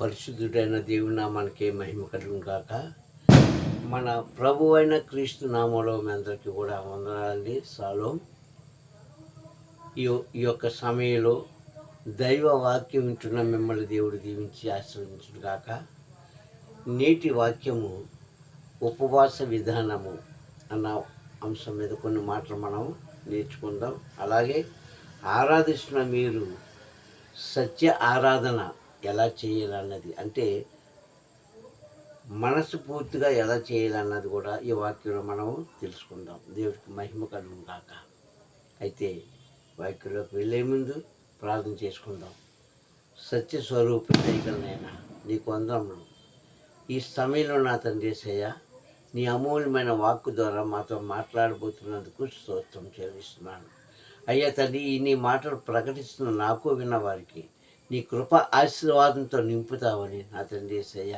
పరిశుద్ధుడైన దేవుని నామానికి మహిమ కలుగును కాక మన ప్రభు అయిన క్రీస్తు నామంలో మీ అందరికీ కూడా వందనాలండి. సాలో. ఈ ఈ యొక్క సమయంలో దైవ వాక్యం వింటున్న మిమ్మల్ని దేవుడు దీవించి ఆశ్రయించుడు కాక నేటి వాక్యము ఉపవాస విధానము అన్న అంశం మీద కొన్ని మాటలు మనం నేర్చుకుందాం. అలాగే ఆరాధిస్తున్న మీరు సత్య ఆరాధన ఎలా చేయాలన్నది. అంటే మనసు పూర్తిగా ఎలా చేయాలన్నది కూడా ఈ వాక్యంలో మనము తెలుసుకుందాం. దేవుడికి మహిమ కలుగు కాక అయితే వాక్యంలోకి వెళ్ళే ముందు ప్రార్థన చేసుకుందాం. సత్య స్వరూప దయగలనైనా నీకు వందరములు ఈ సమయంలో నా తండ్రి సయ్య నీ అమూల్యమైన వాక్కు ద్వారా మాతో మాట్లాడబోతున్నందుకు స్తోత్రం చెల్లిస్తున్నాను. అయ్యా తండ్రి ఈ నీ మాటలు ప్రకటిస్తున్న నాకు విన్న వారికి నీ కృప ఆశీర్వాదంతో నింపుతావని నా తండ్రి సయ్య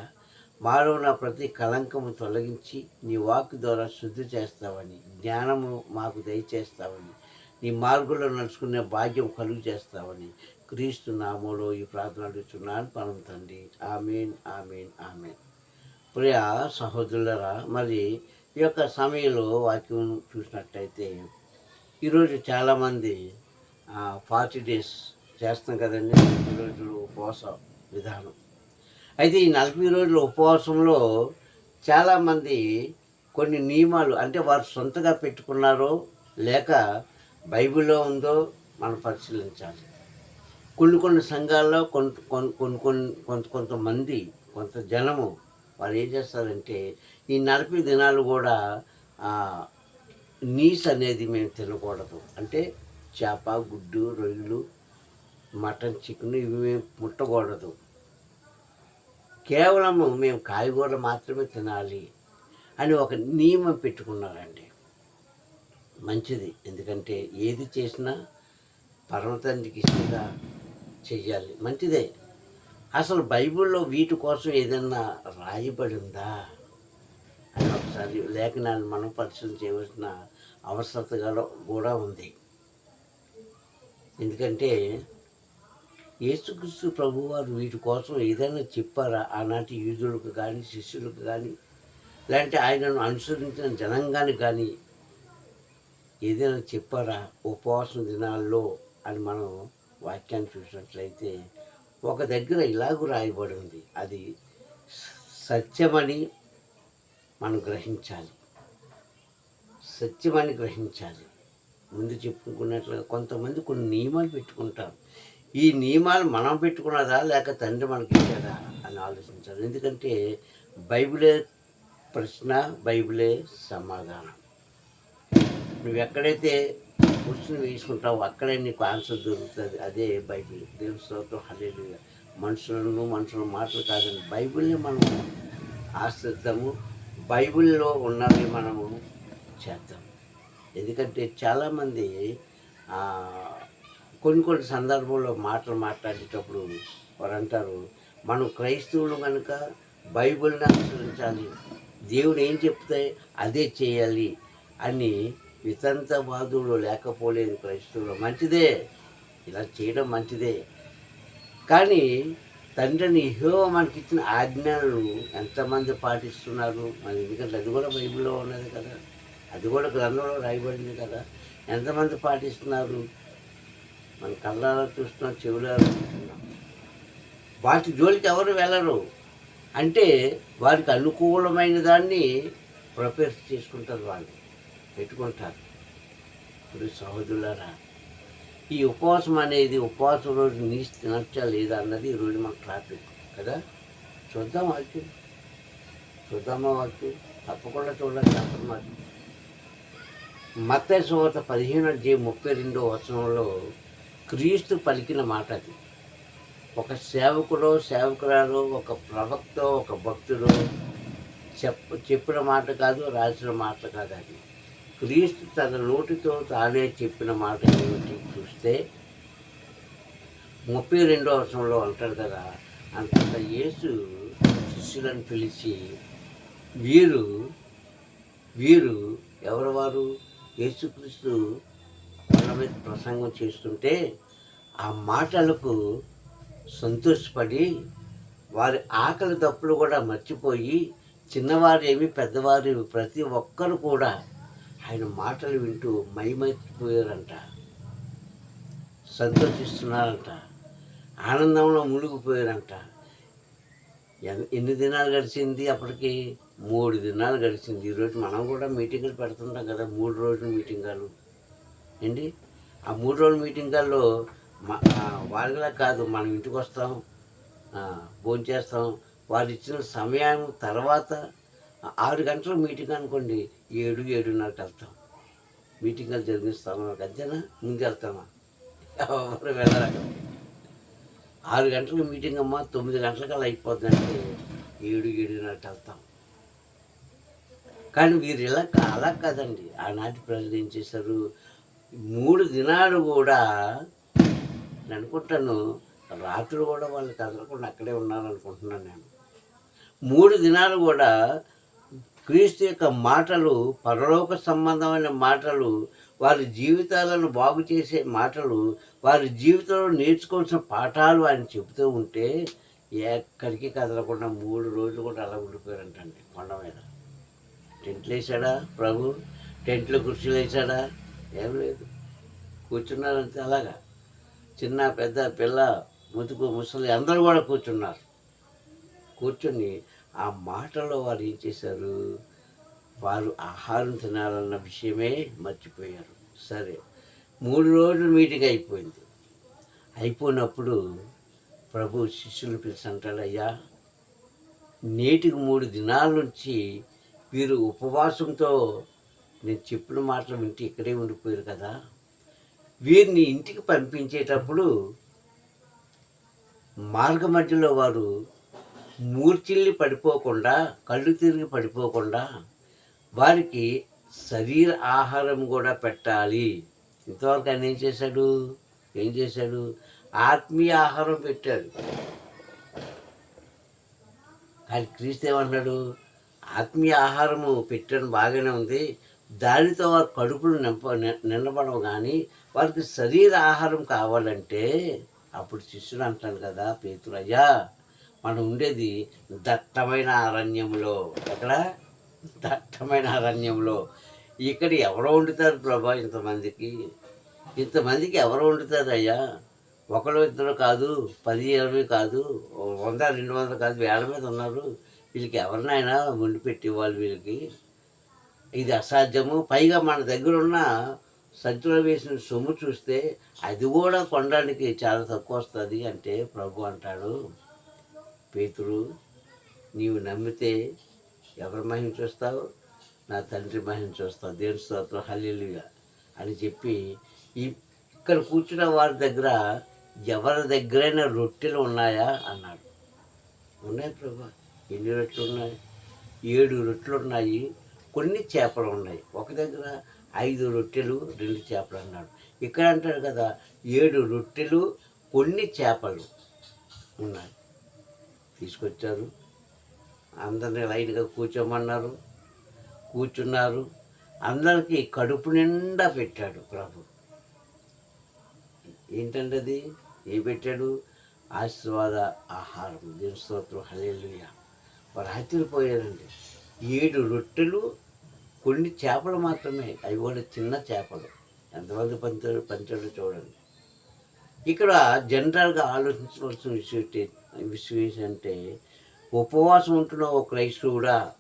మాలో నా ప్రతి కళంకము తొలగించి నీ వాక్ ద్వారా శుద్ధి చేస్తావని జ్ఞానము మాకు దయచేస్తావని నీ మార్గంలో నడుచుకునే భాగ్యం కలుగు చేస్తావని క్రీస్తు నామంలో ఈ ప్రార్థన అడుగుతున్నాను పనం తండ్రి ఆమెన్ ఆమెన్ ఆమెన్. ప్రియ సహోదరులరా మరి ఈ యొక్క సమయంలో వాక్యం చూసినట్టయితే ఈరోజు చాలామంది ఫార్టీ డేస్ చేస్తాం కదండి నలభై రోజులు ఉపవాస విధానం. అయితే ఈ నలభై రోజుల ఉపవాసంలో చాలామంది కొన్ని నియమాలు అంటే వారు సొంతగా పెట్టుకున్నారో లేక బైబిల్లో ఉందో మనం పరిశీలించాలి. కొన్ని కొన్ని సంఘాల్లో కొంత కొన్ని కొన్ని కొన్ని కొంత కొంతమంది కొంత జనము వారు ఏం చేస్తారంటే ఈ నలభై దినాలు కూడా నీస్ అనేది మేము తినకూడదు. అంటే చేప గుడ్డు రొయ్యలు మటన్ చికెన్ ఇవి మేము ముట్టకూడదు. కేవలము మేము కాయగూరలు మాత్రమే తినాలి అని ఒక నియమం పెట్టుకున్నారండి. మంచిది. ఎందుకంటే ఏది చేసినా పరమతండ్రికి ఇష్టంగా చెయ్యాలి. మంచిదే. అసలు బైబిల్లో వీటి కోసం ఏదన్నా రాయబడి ఉందా అని ఒకసారి లేఖనాన్ని మనం పరిశీలన చేయవలసిన అవసరత కూడా ఉంది. ఎందుకంటే యేసుక్రీస్తు ప్రభువారు వీటి కోసం ఏదైనా చెప్పారా? ఆనాటి యూదులకు కానీ శిష్యులకు కానీ లేదంటే ఆయనను అనుసరించిన జనంగానికి కానీ ఏదైనా చెప్పారా? ఉపవాసం దినాల్లో అని మనం వాక్యాన్ని చూసినట్లయితే ఒక దగ్గర ఇలాగూ రాయబడి ఉంది. అది సత్యమని మనం గ్రహించాలి. సత్యమని గ్రహించాలి. ముందు చెప్పుకున్నట్లుగా కొంతమంది కొన్ని నియమాలు పెట్టుకుంటారు. ఈ నియమాలు మనం పెట్టుకున్నదా లేక తండ్రి మనకి ఇచ్చారా అని ఆలోచించాలి. ఎందుకంటే బైబిలే ప్రశ్న బైబిలే సమాధానం. నువ్వు ఎక్కడైతే కూర్చుని వేసుకుంటావో అక్కడే నీకు ఆన్సర్ దొరుకుతుంది. అదే బైబిల్. దేవుని స్తోత్రం. హలేదు మనుషులను మనుషుల మాటలు కాదండి బైబిల్ని మనం ఆశ్రద్దాము బైబిల్లో ఉన్నవి మనము చేద్దాం. ఎందుకంటే చాలామంది కొన్ని కొన్ని సందర్భంలో మాటలు మాట్లాడేటప్పుడు వారు అంటారు మనం క్రైస్తవులు కనుక బైబిల్ని అనుసరించాలి దేవుడు ఏం చెప్తే అదే చేయాలి అని వితంతవాదులు లేకపోలేదు క్రైస్తవులు మంచిదే. ఇలా చేయడం మంచిదే. కానీ తండ్రిని ఇహో మనకి ఇచ్చిన ఆజ్ఞలు ఎంతమంది పాటిస్తున్నారు? మరి ఎందుకంటే అది కూడా బైబిల్లో ఉన్నది కదా. అది కూడా గ్రంథంలో రాయబడింది కదా. ఎంతమంది పాటిస్తున్నారు? కళ్ళారా చూస్తున్నాం చెవులారా చూస్తున్నాం వాటి జోలికి ఎవరు వెళ్ళరు. అంటే వారికి అనుకూలమైన దాన్ని ప్రిపేర్ చేసుకుంటారు వాళ్ళు పెట్టుకుంటారు. ఇప్పుడు సహోదరులారా ఈ ఉపవాసం అనేది ఉపవాసం రోజు నీ తినచ్చా లేదా అన్నది ఈరోజు మన ట్రాఫిక్ కదా? చూద్దాం వాక్యం చూద్దామా వాక్యం తప్పకుండా చూడాలి తప్పదు మరి మత సువార్త పదిహేను జే ముప్పై రెండో వచనంలో క్రీస్తు పలికిన మాట అది. ఒక సేవకుడో సేవకురాలో ఒక ప్రవక్త ఒక భక్తుడు చెప్ప చెప్పిన మాట కాదు రాసిన మాట కాదు అది. క్రీస్తు తన నోటితో తానే చెప్పిన మాట ఏమిటి చూస్తే ముప్పై రెండో వర్షంలో అంటారు కదా అంత యేసు శిష్యులను పిలిచి వీరు వీరు ఎవరు వారు? యేసుక్రీస్తు వాళ్ళ మీద ప్రసంగం చేస్తుంటే ఆ మాటలకు సంతోషపడి వారి ఆకలి తప్పులు కూడా మర్చిపోయి చిన్నవారు ఏమి పెద్దవారు ప్రతి ఒక్కరు కూడా ఆయన మాటలు వింటూ మైమర్చిపోయారంట. సంతోషిస్తున్నారంట. ఆనందంలో మునిగిపోయారంట. ఎన్ని దినాలు గడిచింది అప్పటికి? మూడు దినాలు గడిచింది. ఈరోజు మనం కూడా మీటింగులు పెడుతుంటాం కదా మూడు రోజుల మీటింగాలు. ఏంటి? ఆ మూడు రోజుల మీటింగాల్లో వాళ్ళలా కాదు మనం ఇంటికి వస్తాం భోజనం చేస్తాం. వాళ్ళు ఇచ్చిన సమయం తర్వాత ఆరు గంటల మీటింగ్ అనుకోండి ఏడు ఏడున్నరకి వెళ్తాం. మీటింగ్లు జరిగిస్తాం అంతేనా ముందు వెళ్తామా ఎవరు వెళ్ళరా. ఆరు గంటలకు మీటింగ్ అమ్మా తొమ్మిది గంటలకల్లా అయిపోతుందంటే ఏడు ఏడున్నరకి వెళ్తాం. కానీ వీరు ఇలా అలా కాదండి. ఆనాటి ప్రజలు ఏం చేశారు? మూడు దినాలు కూడా నేను అనుకుంటాను రాత్రులు కూడా వాళ్ళు కదలకుండా అక్కడే ఉన్నారనుకుంటున్నాను నేను. మూడు దినాలు కూడా క్రీస్తు యొక్క మాటలు పరలోక సంబంధమైన మాటలు వారి జీవితాలను బాగు చేసే మాటలు వారి జీవితంలో నేర్చుకోవాల్సిన పాఠాలు ఆయన చెబుతూ ఉంటే ఎక్కడికి కదలకుండా మూడు రోజులు కూడా అలా ఉండిపోయారంటండి కొండ మీద. టెంట్లు వేసాడా ప్రభు? టెంట్లో కుర్చీలు వేసాడా ఏం లేదు. కూర్చున్నారంటే అలాగా. చిన్న పెద్ద పిల్ల ముదుకు ముసలి అందరూ కూడా కూర్చున్నారు. కూర్చొని ఆ మాటలో వారు ఏం చేశారు? వారు ఆహారం తినాలన్న విషయమే మర్చిపోయారు. సరే మూడు రోజులు మీటింగ్ అయిపోయింది. అయిపోయినప్పుడు ప్రభు శిష్యులు పిలిచి అంటాడు అయ్యా నేటికి మూడు దినాల నుంచి వీరు ఉపవాసంతో నేను చెప్పిన మాటలు వింటే ఇక్కడే ఉండిపోయారు కదా. వీరిని ఇంటికి పంపించేటప్పుడు మార్గ మధ్యలో వారు మూర్చిల్లి పడిపోకుండా కళ్ళు తిరిగి పడిపోకుండా వారికి శరీర ఆహారం కూడా పెట్టాలి. ఇంతవరకు ఆయన ఏం చేశాడు? ఏం చేశాడు? ఆత్మీయ ఆహారం పెట్టాడు. కానీ క్రీస్తు ఏమన్నాడు ఆత్మీయ ఆహారము పెట్టడం బాగానే ఉంది. దానితో వారు కడుపులు నింప నిండబడవు కానీ వారికి శరీర ఆహారం కావాలంటే అప్పుడు శిష్యుడు అంటాడు కదా పేతురయ్యా మనం ఉండేది దట్టమైన అరణ్యంలో. ఎక్కడ? దట్టమైన అరణ్యంలో. ఇక్కడ ఎవరు వండుతారు ప్రభా ఇంతమందికి? ఇంతమందికి ఎవరు వండుతారు అయ్యా ఒకరు ఇద్దరు కాదు పది ఇరవై కాదు వంద రెండు వందలు కాదు వేల మీద ఉన్నారు. వీళ్ళకి ఎవరినైనా వండి పెట్టి ఇవ్వాలి వీళ్ళకి. ఇది అసాధ్యము. పైగా మన దగ్గర ఉన్న సంచిలో వేసిన సొమ్ము చూస్తే అది కూడా కొనడానికి చాలా తక్కువ వస్తుంది అంటే ప్రభు అంటాడు పేతురు నీవు నమ్మితే ఎవరి మహిమ చూస్తావు? నా తండ్రి మహిమ చూస్తావు. దేవుని స్తోత్రం హల్లీలుగా అని చెప్పి ఈ ఇక్కడ కూర్చున్న వారి దగ్గర ఎవరి దగ్గరైనా రొట్టెలు ఉన్నాయా అన్నాడు. ఉన్నాయి ప్రభా. ఎన్ని రొట్టెలు ఉన్నాయి? ఏడు రొట్టెలు ఉన్నాయి. కొన్ని చేపలు ఉన్నాయి. ఒక దగ్గర ఐదు రొట్టెలు రెండు చేపలు అన్నాడు. ఇక్కడ అంటాడు కదా ఏడు రొట్టెలు కొన్ని చేపలు ఉన్నాయి. తీసుకొచ్చారు. అందరినీ లైన్గా కూర్చోమన్నారు. కూర్చున్నారు. అందరికీ కడుపు నిండా పెట్టాడు ప్రభు. ఏంటంటే అది ఏ పెట్టాడు? ఆశీర్వాద ఆహారం. దేవుని స్తోత్రం. హల్లెలూయా. వారు ఆశ్చర్యపోయారండి ఏడు రొట్టెలు కొన్ని చేపలు మాత్రమే. అవి కూడా చిన్న చేపలు. ఎంతమంది పంచాడు పంచాడో చూడండి. ఇక్కడ జనరల్గా ఆలోచించవలసిన విషయం విషయం ఏంటంటే ఉపవాసం ఉంటున్న ఒక క్రైస్తవుడా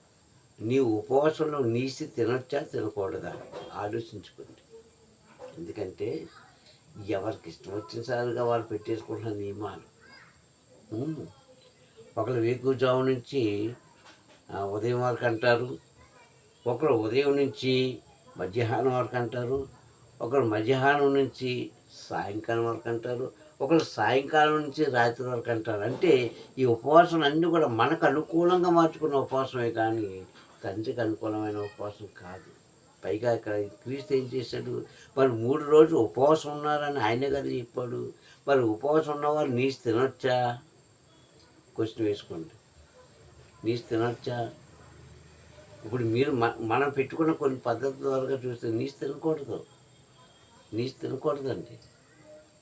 నీ ఉపవాసంలో నీసి తినొచ్చా తినకూడదా? ఆలోచించుకోండి. ఎందుకంటే ఎవరికి ఇష్టం వచ్చిన వాళ్ళు పెట్టేసుకుంటున్న నియమాలు. ఒకళ్ళు ఒకరు వేకుజాము నుంచి ఉదయం వరకు అంటారు ఒకరు ఉదయం నుంచి మధ్యాహ్నం వరకు అంటారు ఒకరు మధ్యాహ్నం నుంచి సాయంకాలం వరకు అంటారు ఒకరు సాయంకాలం నుంచి రాత్రి వరకు అంటారు. అంటే ఈ ఉపవాసం అన్నీ కూడా మనకు అనుకూలంగా మార్చుకున్న ఉపవాసమే కానీ తండ్రికి అనుకూలమైన ఉపవాసం కాదు. పైగా ఇక్కడ క్రీస్తు ఏం చేశాడు? మరి మూడు రోజులు ఉపవాసం ఉన్నారని ఆయన కదా చెప్పాడు. మరి ఉపవాసం ఉన్నవారు నీసు తినొచ్చా? క్వశ్చన్ వేసుకోండి. నీసు తినొచ్చా? ఇప్పుడు మీరు మనం పెట్టుకున్న కొన్ని పద్ధతుల ద్వారా చూస్తే నీసు తినకూడదు. నీసు తినకూడదండి.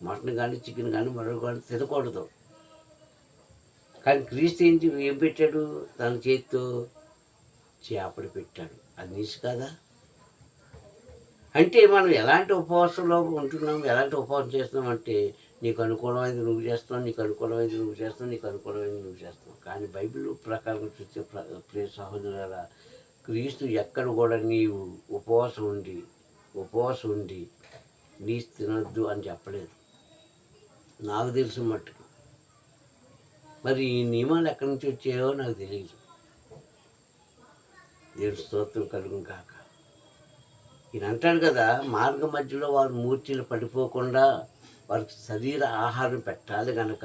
మటన్ కానీ చికెన్ కానీ మరొక కానీ తినకూడదు. కానీ క్రీస్తు ఏంటి ఏం పెట్టాడు? తన చేతితో చేపలు పెట్టాడు. అది నీసు కదా? అంటే మనం ఎలాంటి ఉపవాసంలో ఉంటున్నాం? ఎలాంటి ఉపవాసం చేస్తున్నాం అంటే నీకు అనుకూలమైనది నువ్వు చేస్తున్నావు నీకు అనుకూలమైనది నువ్వు చేస్తున్నావు నీకు అనుకూలమైనది నువ్వు చేస్తున్నావు. కానీ బైబిల్ ప్రకారం చూస్తే ప్ర- ప్రియ సహోదరుల క్రీస్తు ఎక్కడ కూడా నీవు ఉపవాసం ఉండి ఉపవాసం ఉండి నీ తినొద్దు అని చెప్పలేదు. నాకు తెలిసిన మట్టుకు. మరి ఈ నియమాలు ఎక్కడి నుంచి వచ్చాయో నాకు తెలియదు దేవుడి స్తోత్రం కలుగును కాక ఈయన అంటాడు కదా మార్గ మధ్యలో వారు మూర్తిలు పడిపోకుండా వారికి శరీర ఆహారం పెట్టాలి గనక.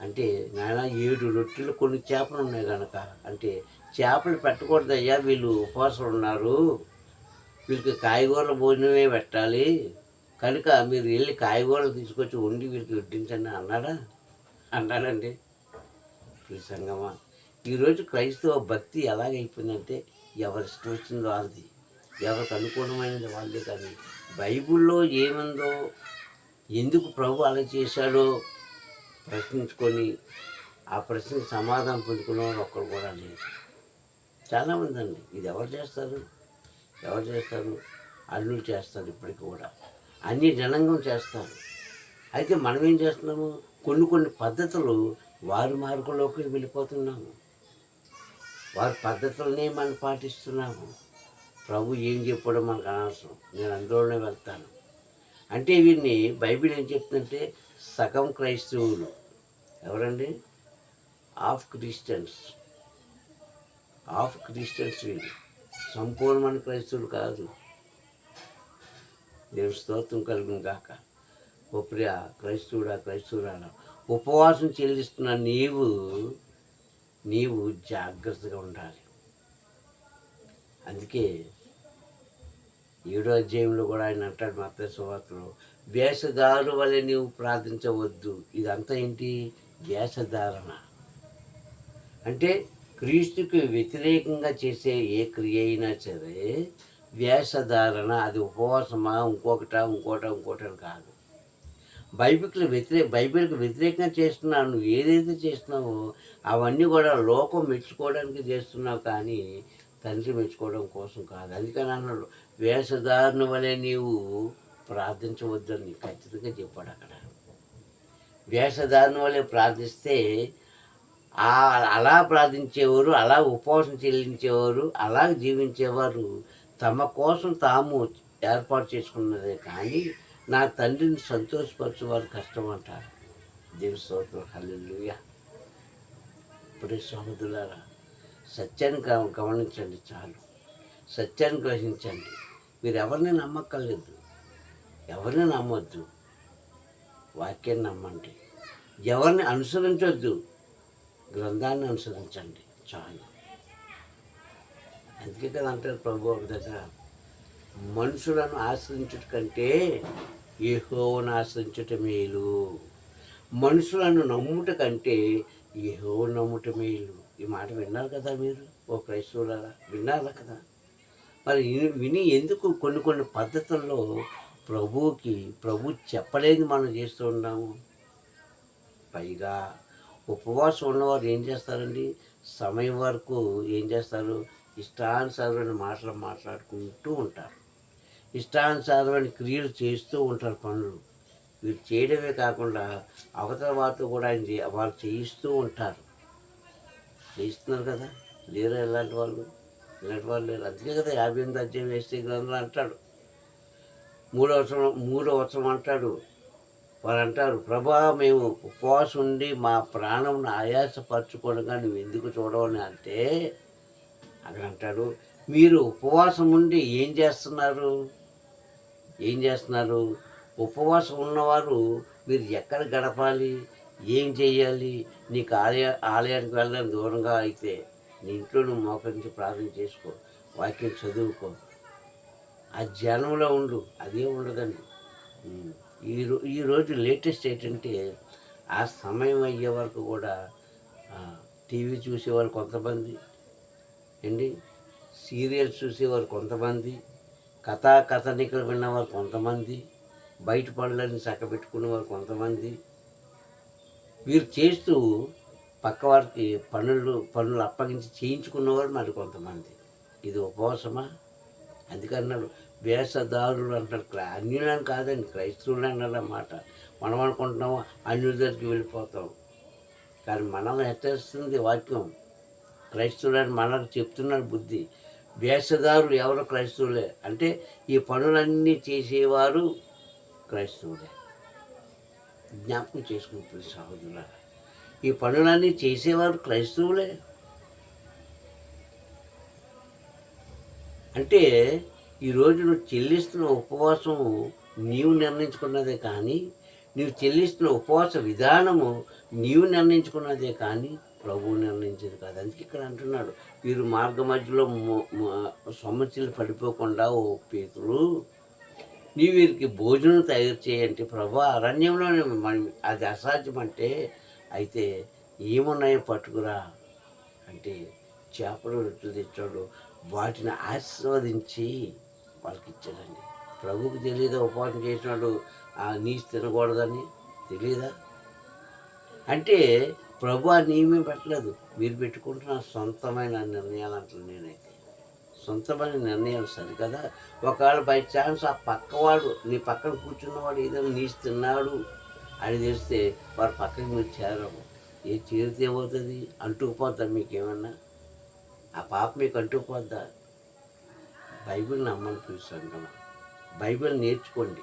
అంటే నాయన ఏడు రొట్టెలు కొన్ని చేపలు ఉన్నాయి గనక. అంటే చేపలు పెట్టకూడదు అయ్యా వీళ్ళు ఉపవాసం ఉన్నారు. వీళ్ళకి కాయగూరల భోజనమే పెట్టాలి. కనుక మీరు వెళ్ళి కాయగూరలు తీసుకొచ్చి వండి వీళ్ళకి వడ్డించండి అన్నాడా? అన్నాడండి. ఈ సంగమా. ఈరోజు క్రైస్తవ భక్తి ఎలాగైపోయిందంటే ఎవరి ఇష్టం వచ్చిందో వాళ్ళది ఎవరికి అనుకూలమైనది వాళ్ళే కానీ బైబిల్లో ఏముందో ఎందుకు ప్రభు అలా చేశాడో ప్రశ్నించుకొని ఆ ప్రశ్నకు సమాధానం పొందుకునే వాళ్ళు ఒక్కరు కూడా చాలా ఉందండి అండి ఇది ఎవరు చేస్తారు? ఎవరు చేస్తారు? అల్లులు చేస్తారు ఇప్పటికి కూడా. అన్ని జనాంగం చేస్తారు. అయితే మనం ఏం చేస్తున్నాము? కొన్ని కొన్ని పద్ధతులు వారి మార్గంలోకి వెళ్ళిపోతున్నాము. వారి పద్ధతులనే మనం పాటిస్తున్నాము. ప్రభు ఏం చెప్పాడో మనకు అనవసరం. నేను అందులోనే వెళ్తాను. అంటే వీరిని బైబిల్ ఏం చెప్తుందంటే సగం క్రైస్తవులు. ఎవరండి? Of Christians. ఆఫ్ క్రిస్టియన్స్ వీళ్ళు సంపూర్ణమైన క్రైస్తవులు కాదు. దేవుని స్తోత్రం కలుగును గాక. ఓ ప్రియ క్రైస్తవుడా క్రైస్తవుడా ఉపవాసం చెల్లిస్తున్న నీవు నీవు జాగ్రత్తగా ఉండాలి. అందుకే ఏడో అధ్యాయంలో కూడా ఆయన అంటాడు మత సువార్తలో వేషధారు వలె నీవు ప్రార్థించవద్దు. ఇదంతా ఏంటి? వేషధారణ. అంటే క్రీస్తుకి వ్యతిరేకంగా చేసే ఏ క్రియ అయినా సరే వేషధారణ అది ఉపవాసమా ఇంకొకట ఇంకోట ఇంకోట కాదు. బైబిల్కి వ్యతిరేక బైబిల్కి వ్యతిరేకంగా చేస్తున్నావు నువ్వు ఏదైతే చేస్తున్నావో అవన్నీ కూడా లోకం మెచ్చుకోవడానికి చేస్తున్నావు కానీ తండ్రి మెచ్చుకోవడం కోసం కాదు. అందుకని అన్నాడు వేషధారణ వలె నీవు ప్రార్థించవద్దని ఖచ్చితంగా చెప్పాడు అక్కడ. వేషధారణ వలె ప్రార్థిస్తే అలా ప్రార్థించేవారు అలా ఉపవాసం చెల్లించేవారు అలా జీవించేవారు తమ కోసం తాము ఏర్పాటు చేసుకున్నదే. కానీ నా తండ్రిని సంతోషపరచేవారు కష్టం అంటారు దేవి స్తోత్రం హల్లుయ్య ఇప్పుడే సత్యాన్ని గమనించండి చాలు. సత్యాన్ని గ్రహించండి. మీరు ఎవరిని నమ్మక్కర్లేదు. ఎవరిని నమ్మొద్దు. వాక్యాన్ని నమ్మండి. ఎవరిని అనుసరించొద్దు. గ్రంథాన్ని అనుసరించండి. చాలు. అందుకే కదా అంటారు ప్రభు ఒక దగ్గర మనుషులను ఆశ్రయించుట కంటే యెహోవాను ఆశ్రయించుట మేలు. మనుషులను నమ్ముట కంటే యెహో నమ్ముట మేలు. ఈ మాట విన్నారు కదా మీరు ఓ క్రైస్తవులారా? విన్నారా కదా? మరి విని ఎందుకు కొన్ని కొన్ని పద్ధతుల్లో ప్రభువుకి ప్రభు చెప్పలేని మనం చేస్తూ ఉన్నాము? పైగా ఉపవాసం ఉన్నవారు ఏం చేస్తారండి? సమయం వరకు ఏం చేస్తారు? ఇష్టానుసారమైన మాటలు మాట్లాడుకుంటూ ఉంటారు. ఇష్టానుసారమైన క్రియలు చేస్తూ ఉంటారు పనులు. వీరు చేయడమే కాకుండా అవతల వారితో కూడా ఆయన వాళ్ళు చేయిస్తూ ఉంటారు. చేయిస్తున్నారు కదా? లేరు ఇలాంటి వాళ్ళు. ఇలాంటి వాళ్ళు లేరు. అందుకే కదా యాభై ఎనిమిది అధ్యాయం వేస్తే గ్రంథంలో అంటాడు. మూడో అవసరం మూడో అవసరం అంటాడు. వారు అంటారు ప్రభా మేము ఉపవాసం ఉండి మా ప్రాణం ఆయాసపరచుకోవడంగా నువ్వు ఎందుకు చూడవని అంటే అక్కడ అంటాడు. మీరు ఉపవాసం ఉండి ఏం చేస్తున్నారు? ఏం చేస్తున్నారు? ఉపవాసం ఉన్నవారు మీరు ఎక్కడ గడపాలి? ఏం చేయాలి? నీకు ఆలయ ఆలయానికి వెళ్ళడం దూరంగా అయితే నీ ఇంట్లో నువ్వు మోకరించి ప్రార్థన చేసుకో వాక్యం చదువుకో. ఆ ధ్యానంలో ఉండు అదే ఉండదండి ఉమ్. ఈ రో రోజు లేటెస్ట్ ఏంటంటే ఆ సమయం అయ్యే వరకు కూడా టీవీ చూసేవాళ్ళు కొంతమంది ఏంటి? సీరియల్స్ చూసేవారు కొంతమంది కథా కథనికలు విన్నవారు కొంతమంది బయట పనులని చక్కబెట్టుకునేవారు కొంతమంది. వీరు చేస్తూ పక్కవారికి పనులు పనులు అప్పగించి చేయించుకున్నవారు మరి కొంతమంది. ఇది ఉపవాసమా? అందుకన్నాడు వేషధారులు అంటారు. అన్యులని కాదండి క్రైస్తవులు అన్నారు అన్నమాట మనం అనుకుంటున్నాము అన్యుల దగ్గరికి వెళ్ళిపోతాం. కానీ మనల్ని హెచ్చరిస్తుంది వాక్యం. క్రైస్తవులని మనకు చెప్తున్నాడు బుద్ధి. వేషధారులు ఎవరు? క్రైస్తవులే. అంటే ఈ పనులన్నీ చేసేవారు క్రైస్తవులే. జ్ఞాపకం చేసుకుంటుంది సహోదరులారా ఈ పనులన్నీ చేసేవారు క్రైస్తవులే. అంటే ఈరోజు నువ్వు చెల్లిస్తున్న ఉపవాసం నీవు నిర్ణయించుకున్నదే కానీ నీవు చెల్లిస్తున్న ఉపవాస విధానము నీవు నిర్ణయించుకున్నదే కానీ ప్రభువు నిర్ణయించేది కాదు. అందుకే ఇక్కడ అంటున్నాడు. వీరు మార్గ మధ్యలో సమస్యలు పడిపోకుండా ఓ పేతులు నీ వీరికి భోజనం తయారు చేయంటే ప్రభు. అరణ్యంలోనే మనం అది అసాధ్యం అంటే అయితే ఏమున్నాయో పట్టుకురా అంటే చేపలు రొట్టెలు తెచ్చాడు. వాటిని ఆశీర్వదించి వాళ్ళకి ఇచ్చాడండి ప్రభువుకి తెలియదా ఉపవాసం చేసినాడు ఆ నీచు తినకూడదని తెలియదా అంటే ప్రభు ఆ నియమే పెట్టలేదు. మీరు పెట్టుకుంటున్న సొంతమైన నిర్ణయాలు అంటాను నేనైతే. సొంతమైన నిర్ణయాలు సరికదా ఒకవేళ బై ఛాన్స్ ఆ పక్కవాడు నీ పక్కన కూర్చున్నవాడు ఏదైనా నీచు తిన్నాడు అని తెలిస్తే వారి పక్కకి మీరు చేరము ఏ చేరితే ఏమవుతుంది? అంటుకుపోద్దా మీకేమన్నా? ఆ పాప మీకు అంటుకుపోద్దా? బైబిల్ నమ్మని చూసాను బైబిల్ నేర్చుకోండి.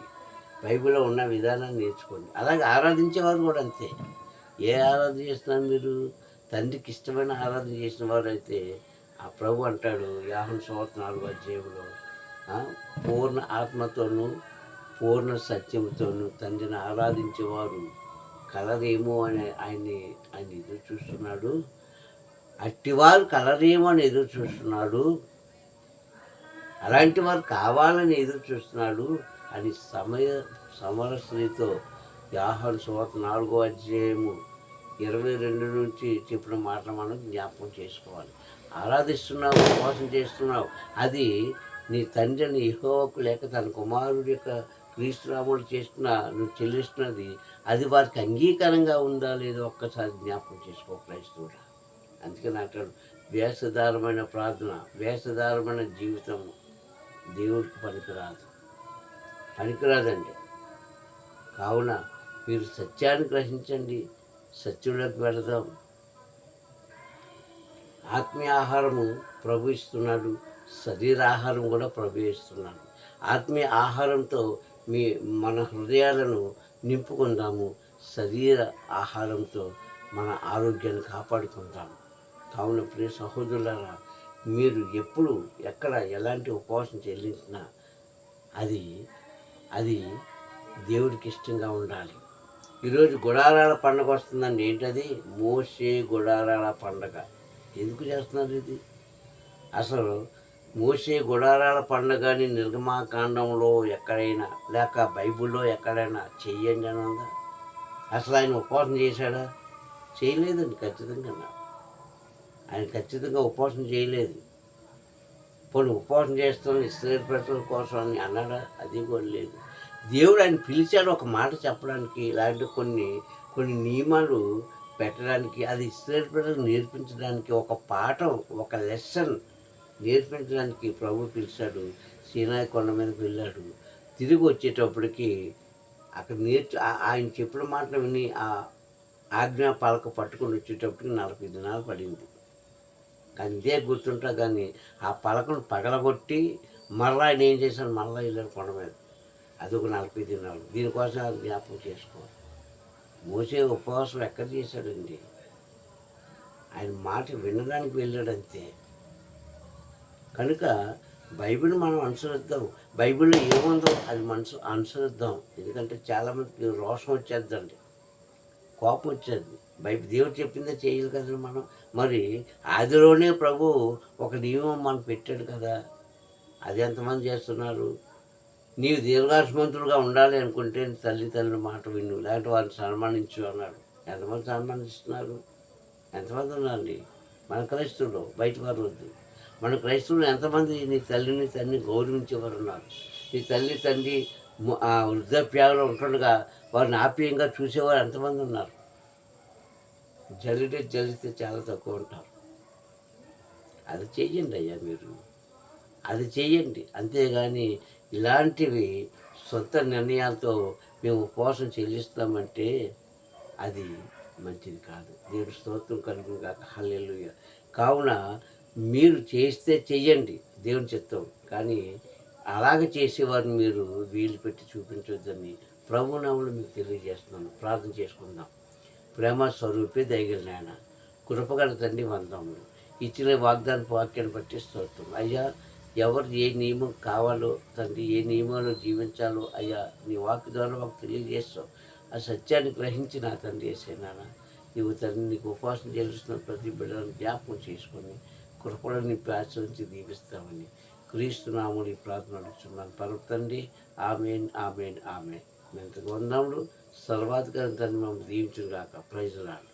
బైబిల్లో ఉన్న విధానాన్ని నేర్చుకోండి. అలాగే ఆరాధించేవారు కూడా అంతే. ఏ ఆరాధన చేస్తున్నారు మీరు? తండ్రికి ఇష్టమైన ఆరాధన చేసిన వారైతే ఆ ప్రభు అంటాడు యాహన్ సంవత్సరం నాలుగు అధ్యాయంలో పూర్ణ ఆత్మతోనూ పూర్ణ సత్యంతోనూ తండ్రిని ఆరాధించేవారు కలరేమో అని ఆయన్ని ఆయన ఎదురు చూస్తున్నాడు. అట్టివారు కలరేమో అని ఎదురు చూస్తున్నాడు. అలాంటి వారు కావాలని ఎదురు చూస్తున్నాడు అని సమయ సమరశ్రీతో యాహన్ శోత నాలుగో అధ్యాయము ఇరవై రెండు నుంచి చెప్పిన మాటలు మనం జ్ఞాపకం చేసుకోవాలి. ఆరాధిస్తున్నావు ఉపవాసం చేస్తున్నావు. అది నీ తండ్రిని ఇహోకు లేక తన కుమారుడి యొక్క క్రీస్తురాముడు చేస్తున్న నువ్వు చెల్లిస్తున్నది అది వారికి అంగీకారంగా ఉందా లేదో ఒక్కసారి జ్ఞాపకం చేసుకో క్రైస్తవుడా. అందుకని అంటాడు వేషధారమైన ప్రార్థన వేషధారమైన జీవితం దేవుడికి పనికిరాదు. పనికిరాదండి. కావున మీరు సత్యాన్ని గ్రహించండి. సత్యంలోకి వెళదాం. ఆత్మీయ ఆహారము ప్రభు ఇస్తున్నాడు శరీరాహారం కూడా ప్రభు ఇస్తున్నాడు ఆత్మీయ ఆహారంతో మీ మన హృదయాలను నింపుకుందాము. శరీర ఆహారంతో మన ఆరోగ్యాన్ని కాపాడుకుందాము. కావున ప్రియ సహోదరులారా మీరు ఎప్పుడు ఎక్కడ ఎలాంటి ఉపవాసం చెల్లించినా అది అది దేవుడికి ఇష్టంగా ఉండాలి. ఈరోజు గుడారాల పండగ వస్తుందండి. ఏంటది? మోసే గుడారాల పండగ. ఎందుకు చేస్తున్నారు ఇది? అసలు మోసే గుడారాల పండగని నిర్గమాకాండంలో ఎక్కడైనా లేక బైబిల్లో ఎక్కడైనా చెయ్యండి అని ఉందా? అసలు ఆయన ఉపవాసం చేశాడా? చేయలేదండి ఖచ్చితంగా. ఆయన ఖచ్చితంగా ఉపవాసం చేయలేదు. పోనీ ఉపవాసం చేస్తాను ఇస్రాయేల్ ప్రజల కోసం అని అన్నాడా? అది కూడా లేదు. దేవుడు ఆయన పిలిచాడు ఒక మాట చెప్పడానికి ఇలాంటి కొన్ని కొన్ని నియమాలు పెట్టడానికి అది ఇస్రాయేల్ ప్రజలకు నేర్పించడానికి ఒక పాఠం ఒక లెసన్ నేర్పించడానికి ప్రభు పిలిచాడు. సీనాయి కొండ మీదకి వెళ్ళాడు. తిరిగి వచ్చేటప్పటికి అక్కడ నేర్చు ఆయన చెప్పిన మాటలు విని ఆ ఆజ్ఞా పాలక పట్టుకొని వచ్చేటప్పటికి నలభై దినాలు పడింది. అందే గుర్తుంటా కానీ ఆ పలకను పగలగొట్టి మళ్ళీ ఆయన ఏం చేశాను మళ్ళీ వెళ్ళాడు కొండ మీద. ఒక నలభై దినాలు. దీనికోసం అది జ్ఞాపకం చేసుకోవాలి. మోసే ఉపవాసం ఎక్కడ చేశాడండి? ఆయన మాట వినడానికి వెళ్ళాడు అంతే కనుక బైబిల్ మనం అనుసరిద్దాం. బైబిల్లో ఏముందో అది మనసు అనుసరిద్దాం. ఎందుకంటే చాలామందికి రోషం వచ్చేద్దండి. కోపం వచ్చేది. బైబిల్ దేవుడు చెప్పిందే చేయాలి కదండి మనం. మరి ఆదిలోనే ప్రభు ఒక నియమం మనకు పెట్టాడు కదా. అది ఎంతమంది చేస్తున్నారు? నీవు దీర్ఘాస్మంతులుగా ఉండాలి అనుకుంటే తల్లిదండ్రుల మాట విను లేకపోతే వారిని సన్మానించు అన్నాడు. ఎంతమంది సన్మానిస్తున్నారు? ఎంతమంది ఉన్నారండి? మన క్రైస్తవులు బయట వారు వద్దు. మన క్రైస్తవులు ఎంతమంది నీ తల్లిని తండ్రిని గౌరవించేవారు ఉన్నారు? నీ తల్లి తండ్రి ము- వృద్ధాప్యాలో ఉంటుండగా వారిని ఆప్యాయంగా చూసేవారు ఎంతమంది ఉన్నారు? జల్లిడే జల్లిస్తే చాలా తక్కువ ఉంటారు. అది చెయ్యండి అయ్యా మీరు. అది చెయ్యండి. అంతేగాని ఇలాంటివి సొంత నిర్ణయాలతో మేము ఉపవాసం చెల్లిస్తామంటే అది మంచిది కాదు. దేవుడి స్తోత్రం కలుగును కాక హల్లెలు కావున మీరు చేస్తే చెయ్యండి. దేవుని చిత్తం. కానీ అలాగ చేసేవారిని మీరు వీలు పెట్టి చూపించొద్దని ప్రభునాములు మీకు తెలియజేస్తున్నాను. ప్రార్థన చేసుకుందాం. ప్రేమ స్వరూపే దయగల కృపగల తండ్రి వందములు. ఇచ్చిన వాగ్దాన వాక్యాన్ని బట్టి స్తోత్రం. అయ్యా ఎవరు ఏ నియమం కావాలో తండ్రి ఏ నియమాలు జీవించాలో అయ్యా నీ వాక్ ద్వారా మాకు తెలియజేస్తావు. ఆ సత్యాన్ని గ్రహించి నా తండ్రి వేసేనానా నీవు తండ్రి నీకు ఉపవాసం చేస్తున్న ప్రతి బిడ్డలను జ్ఞాపకం చేసుకొని కృపలను నింపి దీపిస్తామని క్రీస్తునాముడి ప్రార్థన నడుచున్నాను పలుకు తండ్రి ఆమెన్ ఆమెన్ ఆమెన్. మెంతకు వందాముడు సర్వాధికారి తండ్రి మమ్మల్ని దీవించుగాక ప్రైజ్ రాక